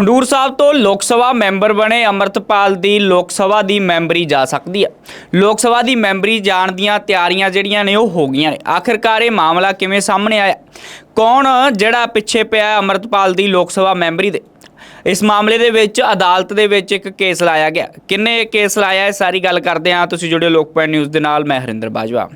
ਖੰਡੂਰ ਸਾਹਿਬ ਤੋਂ ਲੋਕ ਸਭਾ ਮੈਂਬਰ ਬਣੇ ਅਮਰਤਪਾਲ ਦੀ ਲੋਕ ਸਭਾ ਦੀ ਮੈਂਬਰੀ ਜਾ ਸਕਦੀ ਹੈ। ਲੋਕ ਸਭਾ ਦੀ ਮੈਂਬਰੀ ਜਾਣ ਦੀਆਂ ਤਿਆਰੀਆਂ ਜਿਹੜੀਆਂ ਨੇ ਉਹ ਹੋ ਗਈਆਂ ਨੇ। ਆਖਿਰਕਾਰ ਇਹ ਮਾਮਲਾ ਕਿਵੇਂ ਸਾਹਮਣੇ ਆਇਆ? ਕੌਣ ਜਿਹੜਾ ਪਿੱਛੇ ਪਿਆ ਹੈ ਅਮਰਤਪਾਲ ਦੀ ਲੋਕ ਸਭਾ ਮੈਂਬਰੀ ਦੇ? ਇਸ ਮਾਮਲੇ ਦੇ ਵਿੱਚ ਅਦਾਲਤ ਦੇ ਵਿੱਚ ਇੱਕ ਕੇਸ ਲਾਇਆ ਗਿਆ। ਕਿੰਨੇ ਕੇਸ ਲਾਇਆ? ਇਹ ਸਾਰੀ ਗੱਲ ਕਰਦੇ ਹਾਂ। ਤੁਸੀਂ ਜੁੜਿਓ ਲੋਕਪਾਲ ਨਿਊਜ਼ ਦੇ ਨਾਲ। ਮੈਂ ਹਰਿੰਦਰ ਬਾਜਵਾ।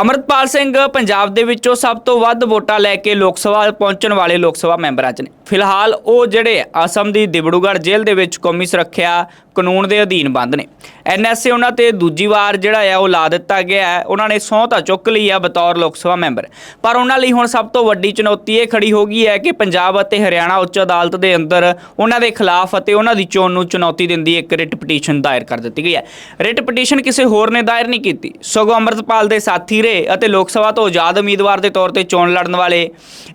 ਅਮਰਤਪਾਲ ਸਿੰਘ ਪੰਜਾਬ ਦੇ ਵਿੱਚੋਂ ਸਭ ਤੋਂ ਵੱਧ ਵੋਟਾਂ ਲੈ ਕੇ ਲੋਕ ਸਭਾ ਪਹੁੰਚਣ ਵਾਲੇ ਲੋਕ ਸਭਾ ਮੈਂਬਰਾਂ 'ਚ ਨੇ। ਫਿਲਹਾਲ ਉਹ ਜਿਹੜੇ ਅਸਮ ਦੀ ਦਿਬੜੂਗੜ੍ਹ ਜੇਲ੍ਹ ਦੇ ਵਿੱਚ ਕੌਮੀ ਸੁਰੱਖਿਆ ਕਾਨੂੰਨ ਦੇ ਅਧੀਨ ਬੰਦ ਨੇ। ਐਨਐਸਏ ਉਹਨਾਂ ਤੇ ਦੂਜੀ ਵਾਰ ਜਿਹੜਾ ਆ ਉਹ ਲਾ ਦਿੱਤਾ ਗਿਆ ਹੈ। ਉਹਨਾਂ ਨੇ ਸਹੁੰ ਤਾਂ ਚੁੱਕ ਲਈ ਆ ਬਤੌਰ ਲੋਕ ਸਭਾ ਮੈਂਬਰ। ਪਰ ਉਹਨਾਂ ਲਈ ਹੁਣ ਸਭ ਤੋਂ ਵੱਡੀ ਚੁਣੌਤੀ ਇਹ ਖੜੀ ਹੋ ਗਈ ਹੈ ਕਿ ਪੰਜਾਬ ਅਤੇ ਹਰਿਆਣਾ ਉੱਚ ਅਦਾਲਤ ਦੇ ਅੰਦਰ ਉਹਨਾਂ ਦੇ ਖਿਲਾਫ ਅਤੇ ਉਹਨਾਂ ਦੀ ਚੋਣ ਨੂੰ ਚੁਣੌਤੀ ਦਿੰਦੀ ਇੱਕ ਰਿਟ ਪਟੀਸ਼ਨ ਦਾਇਰ ਕਰ ਦਿੱਤੀ ਗਈ ਹੈ। ਰਿਟ ਪਟੀਸ਼ਨ ਕਿਸੇ ਹੋਰ ਨੇ ਦਾਇਰ ਨਹੀਂ ਕੀਤੀ। ਸਗੋਂ ਅਮਰਤਪਾਲ ਦੇ ਸਾਥੀ ਰਹੇ ਅਤੇ ਲੋਕ ਸਭਾ ਤੋਂ ਆਜ਼ਾਦ ਉਮੀਦਵਾਰ ਦੇ ਤੌਰ ਤੇ ਚੋਣ ਲੜਨ ਵਾਲੇ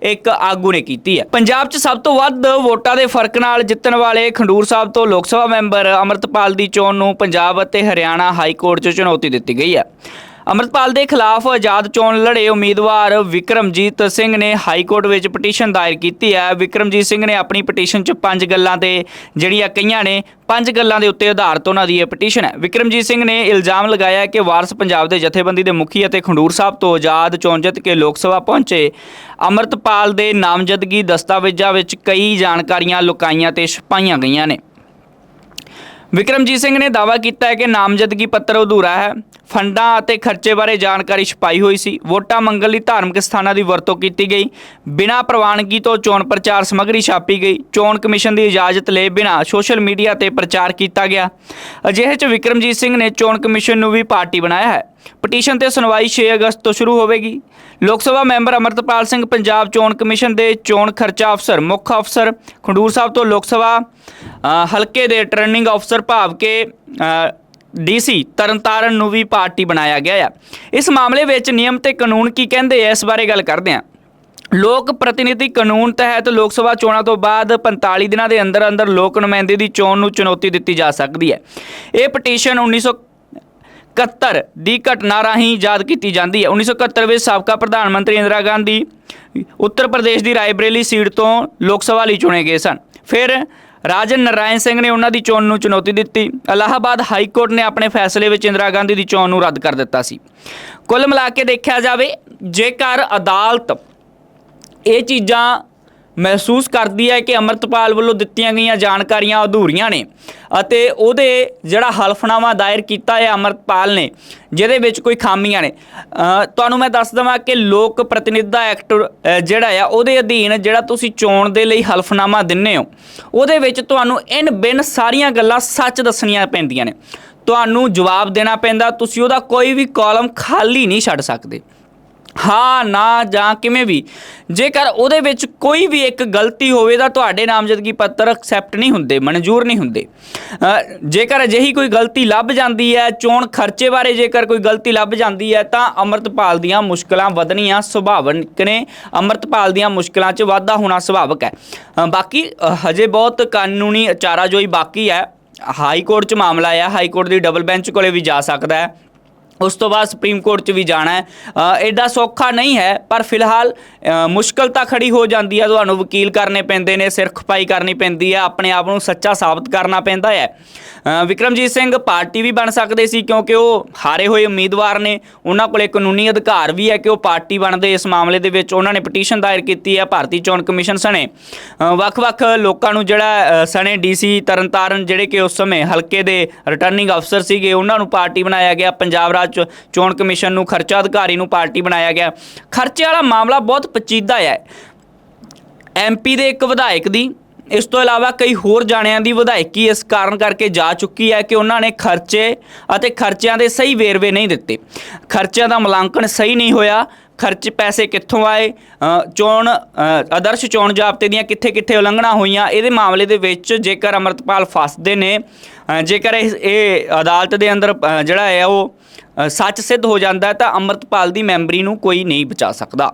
ਇੱਕ ਆਗੂ ਨੇ ਕੀਤੀ ਹੈ। ਪੰਜਾਬ 'ਚ ਸਭ ਤੋਂ ਵੱਧ ਵੋਟਾਂ ਦੇ ਫ਼ਰਕ ਨਾਲ ਜਿੱਤਣ ਵਾਲੇ ਖੰਡੂਰ ਸਾਹਿਬ ਤੋਂ ਲੋਕ ਸਭਾ ਮੈਂਬਰ ਅਮਰਤਪਾਲ ਦੀ ਚੋਣ ਨੂੰ ਪੰਜਾਬ ਅਤੇ ਹਰਿਆਣਾ ਹਾਈ ਕੋਰਟ 'ਚ ਚੁਣੌਤੀ ਦਿੱਤੀ ਗਈ ਹੈ। ਅਮਰਤਪਾਲ ਦੇ ਖਿਲਾਫ ਆਜ਼ਾਦ ਚੋਣ ਲੜੇ ਉਮੀਦਵਾਰ ਵਿਕਰਮਜੀਤ ਸਿੰਘ ਨੇ ਹਾਈ ਕੋਰਟ ਵਿੱਚ ਪਟੀਸ਼ਨ ਦਾਇਰ ਕੀਤੀ ਹੈ। ਵਿਕਰਮਜੀਤ ਸਿੰਘ ਨੇ ਆਪਣੀ ਪਟੀਸ਼ਨ 'ਚ ਪੰਜ ਗੱਲਾਂ ਤੇ ਜਿਹੜੀਆਂ ਕਈਆਂ ਨੇ, ਪੰਜ ਗੱਲਾਂ ਦੇ ਉੱਤੇ ਆਧਾਰਿਤ ਉਹਨਾਂ ਦੀ ਇਹ ਪਟੀਸ਼ਨ ਹੈ। ਵਿਕਰਮਜੀਤ ਸਿੰਘ ਨੇ ਇਲਜ਼ਾਮ ਲਗਾਇਆ ਕਿ ਵਾਰਸ ਪੰਜਾਬ ਦੇ ਜਥੇਬੰਦੀ ਦੇ ਮੁਖੀ ਅਤੇ ਖੰਡੂਰ ਸਾਹਿਬ ਤੋਂ ਆਜ਼ਾਦ ਚੋਣ ਜਿੱਤ ਕੇ ਲੋਕ ਸਭਾ ਪਹੁੰਚੇ। ਅਮਰਤਪਾਲ ਦੇ ਨਾਮਜ਼ਦਗੀ ਦਸਤਾਵੇਜ਼ਾਂ ਵਿੱਚ ਕਈ ਜਾਣਕਾਰੀਆਂ ਲੁਕਾਈਆਂ ਤੇ ਛਪਾਈਆਂ ਗਈਆਂ ਨੇ। ਵਿਕਰਮਜੀਤ ਸਿੰਘ ਨੇ ਦਾਅਵਾ ਕੀਤਾ ਹੈ ਕਿ ਨਾਮਜ਼ਦਗੀ ਪੱਤਰ ਅਧੂਰਾ ਹੈ। ਫੰਡਾਂ ਅਤੇ ਖਰਚੇ ਬਾਰੇ ਜਾਣਕਾਰੀ ਛਪਾਈ ਹੋਈ ਸੀ। ਵੋਟਾਂ ਮੰਗਣ ਲਈ ਧਾਰਮਿਕ ਸਥਾਨਾਂ ਦੀ ਵਰਤੋਂ ਕੀਤੀ ਗਈ। ਬਿਨਾਂ ਪ੍ਰਵਾਨਗੀ ਤੋਂ ਚੋਣ ਪ੍ਰਚਾਰ ਸਮੱਗਰੀ ਛਾਪੀ ਗਈ। ਚੋਣ ਕਮਿਸ਼ਨ ਦੀ ਇਜਾਜ਼ਤ ਲਏ ਬਿਨਾਂ ਸੋਸ਼ਲ ਮੀਡੀਆ ਤੇ ਪ੍ਰਚਾਰ ਕੀਤਾ ਗਿਆ। ਅਜਿਹੇ 'ਚ ਵਿਕਰਮਜੀਤ ਸਿੰਘ ਨੇ ਚੋਣ ਕਮਿਸ਼ਨ ਨੂੰ ਵੀ ਪਾਰਟੀ ਬਣਾਇਆ ਹੈ। ਪਟੀਸ਼ਨ ਤੇ ਸੁਣਵਾਈ 6 ਅਗਸਤ ਤੋਂ ਸ਼ੁਰੂ ਹੋਵੇਗੀ। ਲੋਕ ਸਭਾ ਮੈਂਬਰ ਅਮਰਤਪਾਲ ਸਿੰਘ, ਪੰਜਾਬ ਚੋਣ ਕਮਿਸ਼ਨ ਦੇ ਚੋਣ ਖਰਚਾ ਅਫਸਰ, ਮੁੱਖ ਅਫਸਰ, ਖੰਡੂਰ ਸਾਹਿਬ ਤੋਂ ਲੋਕ ਸਭਾ ਹਲਕੇ ਦੇ ਟਰਨਿੰਗ ਅਫਸਰ ਭਾਵ ਕੇ ਡੀਸੀ ਤਰਨਤਾਰਨ ਨੂੰ ਵੀ ਪਾਰਟੀ ਬਣਾਇਆ ਗਿਆ ਆ। ਇਸ ਮਾਮਲੇ ਵਿੱਚ ਨਿਯਮ ਤੇ ਕਾਨੂੰਨ ਕੀ ਕਹਿੰਦੇ ਆ, ਇਸ ਬਾਰੇ ਗੱਲ ਕਰਦੇ ਹਾਂ ਲੋਕ ਪ੍ਰਤੀਨਿਧੀ ਕਾਨੂੰਨ ਤਹਿਤ ਲੋਕ ਸਭਾ ਚੋਣਾਂ ਤੋਂ ਬਾਅਦ 45 ਦਿਨਾਂ ਦੇ ਅੰਦਰ ਅੰਦਰ ਲੋਕ ਨੁਮਾਇੰਦੇ ਦੀ ਚੋਣ ਨੂੰ ਚੁਣੌਤੀ ਦਿੱਤੀ ਜਾ ਸਕਦੀ ਹੈ। ਇਹ ਪਟੀਸ਼ਨ 1971 ਦੀ ਘਟਨਾ ਰਾਹੀਂ ਯਾਦ ਕੀਤੀ ਜਾਂਦੀ ਹੈ। 1971 ਵਿੱਚ ਸਾਬਕਾ ਪ੍ਰਧਾਨ ਮੰਤਰੀ ਇੰਦਰਾ ਗਾਂਧੀ ਉੱਤਰ ਪ੍ਰਦੇਸ਼ ਦੀ ਰਾਏਬਰੇਲੀ ਸੀਟ ਤੋਂ ਲੋਕ ਸਭਾ ਲਈ ਚੁਣੇ ਗਏ ਸਨ। ਫਿਰ ਰਾਜਨ ਨਰਾਇਣ ਸਿੰਘ ਨੇ ਉਹਨਾਂ ਦੀ ਚੋਣ ਨੂੰ ਚੁਣੌਤੀ ਦਿੱਤੀ। ਇਲਾਹਾਬਾਦ ਹਾਈ ਕੋਰਟ ਨੇ ਆਪਣੇ ਫੈਸਲੇ ਵਿੱਚ ਇੰਦਰਾ ਗਾਂਧੀ ਦੀ ਚੋਣ ਨੂੰ ਰੱਦ ਕਰ ਦਿੱਤਾ ਸੀ। ਕੁੱਲ ਮਿਲਾ ਕੇ ਦੇਖਿਆ ਜਾਵੇ, ਜੇਕਰ ਅਦਾਲਤ ਇਹ ਚੀਜ਼ਾਂ ਮਹਿਸੂਸ ਕਰਦੀ ਹੈ ਕਿ ਅਮਰਤਪਾਲ ਵੱਲੋਂ ਦਿੱਤੀਆਂ ਗਈਆਂ ਜਾਣਕਾਰੀਆਂ ਅਧੂਰੀਆਂ ਨੇ ਅਤੇ ਉਹਦੇ ਜਿਹੜਾ ਹਲਫਨਾਮਾ ਦਾਇਰ ਕੀਤਾ ਹੈ ਅਮਰਤਪਾਲ ਨੇ, ਜਿਹਦੇ ਵਿੱਚ ਕੋਈ ਖਾਮੀਆਂ ਨੇ। ਤੁਹਾਨੂੰ ਮੈਂ ਦੱਸ ਦਵਾਂ ਕਿ ਲੋਕ ਪ੍ਰਤੀਨਿਧਤਾ ਐਕਟ ਜਿਹੜਾ ਆ, ਉਹਦੇ ਅਧੀਨ ਜਿਹੜਾ ਤੁਸੀਂ ਚੋਣ ਦੇ ਲਈ ਹਲਫਨਾਮਾ ਦਿੰਨੇ ਹੋ, ਉਹਦੇ ਵਿੱਚ ਤੁਹਾਨੂੰ ਇਨ ਬਿਨ ਸਾਰੀਆਂ ਗੱਲਾਂ ਸੱਚ ਦੱਸਣੀਆਂ ਪੈਂਦੀਆਂ ਨੇ। ਤੁਹਾਨੂੰ ਜਵਾਬ ਦੇਣਾ ਪੈਂਦਾ, ਤੁਸੀਂ ਉਹਦਾ ਕੋਈ ਵੀ ਕਾਲਮ ਖਾਲੀ ਨਹੀਂ ਛੱਡ ਸਕਦੇ। ਹਾਂ, ਨਾ ਜਾਂ ਕਿਵੇਂ ਵੀ। ਜੇਕਰ ਉਹਦੇ ਵਿੱਚ ਕੋਈ ਵੀ ਇੱਕ ਗਲਤੀ ਹੋਵੇ ਤਾਂ ਤੁਹਾਡੇ ਨਾਮਜ਼ਦਗੀ ਪੱਤਰ ਐਕਸੈਪਟ ਨਹੀਂ ਹੁੰਦੇ, ਮਨਜ਼ੂਰ ਨਹੀਂ ਹੁੰਦੇ। ਜੇਕਰ ਅਜਿਹੀ ਕੋਈ ਗਲਤੀ ਲੱਭ ਜਾਂਦੀ ਹੈ, ਚੋਣ ਖਰਚੇ ਬਾਰੇ ਜੇਕਰ ਕੋਈ ਗਲਤੀ ਲੱਭ ਜਾਂਦੀ ਹੈ, ਤਾਂ ਅਮਰਤਪਾਲ ਦੀਆਂ ਮੁਸ਼ਕਲਾਂ ਵਧਣੀਆਂ ਸੁਭਾਵਿਕ ਨੇ। ਅਮਰਤਪਾਲ ਦੀਆਂ ਮੁਸ਼ਕਲਾਂ 'ਚ ਵਾਧਾ ਹੋਣਾ ਸੁਭਾਵਿਕ ਹੈ। ਬਾਕੀ ਹਜੇ ਬਹੁਤ ਕਾਨੂੰਨੀ ਚਾਰਾਜੋਈ ਬਾਕੀ ਹੈ। ਹਾਈ ਕੋਰਟ 'ਚ ਮਾਮਲਾ ਹੈ ਹਾਈ ਕੋਰਟ ਦੀ ਡਬਲ ਬੈਂਚ ਕੋਲੇ ਵੀ ਜਾ ਸਕਦਾ ਹੈ। ਉਸ ਤੋਂ ਬਾਅਦ ਸੁਪਰੀਮ ਕੋਰਟ 'ਚ ਵੀ ਜਾਣਾ ਹੈ। ਐਡਾ ਸੌਖਾ ਨਹੀਂ ਹੈ ਪਰ ਫਿਲਹਾਲ ਮੁਸ਼ਕਲ ਤਾਂ ਖੜੀ ਹੋ ਜਾਂਦੀ ਹੈ। ਤੁਹਾਨੂੰ ਵਕੀਲ ਕਰਨੇ ਪੈਂਦੇ ਨੇ ਸਿਰ ਖਪਾਈ ਕਰਨੀ ਪੈਂਦੀ ਹੈ। ਆਪਣੇ ਆਪ ਨੂੰ ਸੱਚਾ ਸਾਬਤ ਕਰਨਾ ਪੈਂਦਾ ਹੈ। ਵਿਕਰਮਜੀਤ ਸਿੰਘ ਪਾਰਟੀ ਵੀ ਬਣ ਸਕਦੇ ਸੀ ਕਿਉਂਕਿ ਉਹ ਹਾਰੇ ਹੋਏ ਉਮੀਦਵਾਰ ਨੇ। ਉਹਨਾਂ ਕੋਲੇ ਕਾਨੂੰਨੀ ਅਧਿਕਾਰ ਵੀ ਹੈ ਕਿ ਉਹ ਪਾਰਟੀ ਬਣਦੇ। ਇਸ ਮਾਮਲੇ ਦੇ ਵਿੱਚ ਉਹਨਾਂ ਨੇ ਪਟੀਸ਼ਨ ਦਾਇਰ ਕੀਤੀ ਹੈ ਭਾਰਤੀ ਚੋਣ ਕਮਿਸ਼ਨ ਸਣੇ। ਵੱਖ-ਵੱਖ ਲੋਕਾਂ ਨੂੰ ਜਿਹੜਾ ਅ, ਸਣੇ ਡੀਸੀ ਤਰਨਤਾਰਨ ਜਿਹੜੇ ਕਿ ਉਸ ਸਮੇਂ ਹਲਕੇ ਦੇ ਰਿਟਰਨਿੰਗ ਅਫਸਰ ਸੀਗੇ ਉਹਨਾਂ ਨੂੰ ਪਾਰਟੀ ਬਣਾਇਆ ਗਿਆ ਪੰਜਾਬ ਰਾਜ ਚੋਣ ਕਮਿਸ਼ਨ ਨੂੰ ਖਰਚਾ ਅਧਿਕਾਰੀ ਨੂੰ ਪਾਰਟੀ ਬਣਾਇਆ ਗਿਆ। ਖਰਚੇ ਵਾਲਾ ਮਾਮਲਾ ਬਹੁਤ ਪਚੀਦਾ ਹੈ। ਐਮਪੀ ਦੇ ਇੱਕ ਵਿਧਾਇਕ ਦੀ ਇਸ ਤੋਂ ਇਲਾਵਾ ਕਈ ਹੋਰ ਜਾਣਿਆਂ ਦੀ ਵਿਧਾਇਕੀ ਇਸ ਕਾਰਨ ਕਰਕੇ ਜਾ ਚੁੱਕੀ ਹੈ ਕਿ ਉਹਨਾਂ ਨੇ ਖਰਚੇ ਅਤੇ ਖਰਚਿਆਂ ਦੇ ਸਹੀ ਵੇਰਵੇ ਨਹੀਂ ਦਿੱਤੇ। ਖਰਚਿਆਂ ਦਾ ਮੁਲਾਂਕਣ ਸਹੀ ਨਹੀਂ ਹੋਇਆ। ਖਰਚ ਪੈਸੇ ਕਿੱਥੋਂ ਆਏ? ਚੋਣ ਆਦਰਸ਼ ਚੋਣ ਜ਼ਾਬਤੇ ਦੀਆਂ ਕਿੱਥੇ ਕਿੱਥੇ ਉਲੰਘਣਾ ਹੋਈਆਂ? ਇਹਦੇ ਮਾਮਲੇ ਦੇ ਵਿੱਚ ਜੇਕਰ ਅਮਰਤਪਾਲ ਫਸਦੇ ਨੇ ਜੇਕਰ ਇਹ ਇਹ ਅਦਾਲਤ ਦੇ ਅੰਦਰ ਜਿਹੜਾ ਹੈ ਉਹ ਸੱਚ ਸਿੱਧ ਹੋ ਜਾਂਦਾ ਤਾਂ ਅਮਰਤਪਾਲ ਦੀ ਮੈਮਰੀ ਨੂੰ ਕੋਈ ਨਹੀਂ ਬਚਾ ਸਕਦਾ।